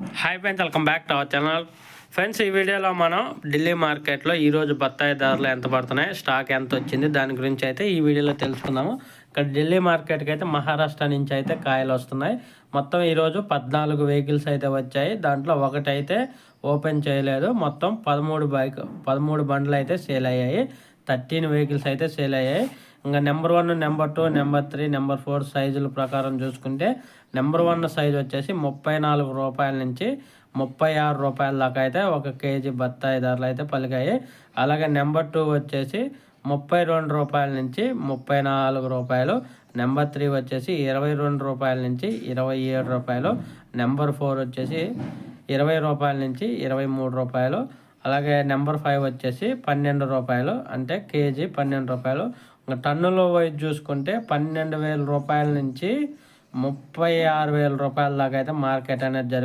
Hi friends welcome back to our channel friends ఈ వీడియోలో మనం ఢిల్లీ మార్కెట్లో ఈరోజు బత్తాయి ధరలు ఎంత పడుతున్నాయి స్టాక్ ఎంత వచ్చింది దాని గురించి అయితే ఈ వీడియోలో తెలుసుకుందాము. ఇక్కడ ఢిల్లీ మార్కెట్కి అయితే మహారాష్ట్ర నుంచి అయితే కాయలు వస్తున్నాయి. మొత్తం ఈరోజు పద్నాలుగు వెహికల్స్ అయితే వచ్చాయి. దాంట్లో ఒకటి అయితే ఓపెన్ చేయలేదు. మొత్తం పదమూడు బైక్ పదమూడు బండ్లు అయితే సేల్ అయ్యాయి. థర్టీన్ వెహికల్స్ అయితే సేల్ అయ్యాయి. ఇంకా number one number two number three number four సైజుల ప్రకారం చూసుకుంటే నెంబర్ వన్ సైజ్ వచ్చేసి ముప్పై నాలుగు రూపాయల నుంచి ముప్పై ఆరు రూపాయల దాకా అయితే ఒక కేజీ బత్తాయి ధరలు అయితే పలికాయి. అలాగే నెంబర్ టూ వచ్చేసి ముప్పై రెండు రూపాయల నుంచి ముప్పై నాలుగు రూపాయలు నెంబర్ త్రీ వచ్చేసి ఇరవై రెండు రూపాయల నుంచి ఇరవై ఏడు రూపాయలు నెంబర్ ఫోర్ వచ్చేసి ఇరవై రూపాయల నుంచి ఇరవై మూడు రూపాయలు అలాగే నెంబర్ ఫైవ్ వచ్చేసి పన్నెండు రూపాయలు అంటే కేజీ పన్నెండు రూపాయలు టన్నుల వైజ్ చూసుకుంటే పన్నెండు వేల రూపాయల నుంచి ముప్పై ఆరు వేల రూపాయల దాకా అయితే మార్కెట్ అనేది జరుగుతుంది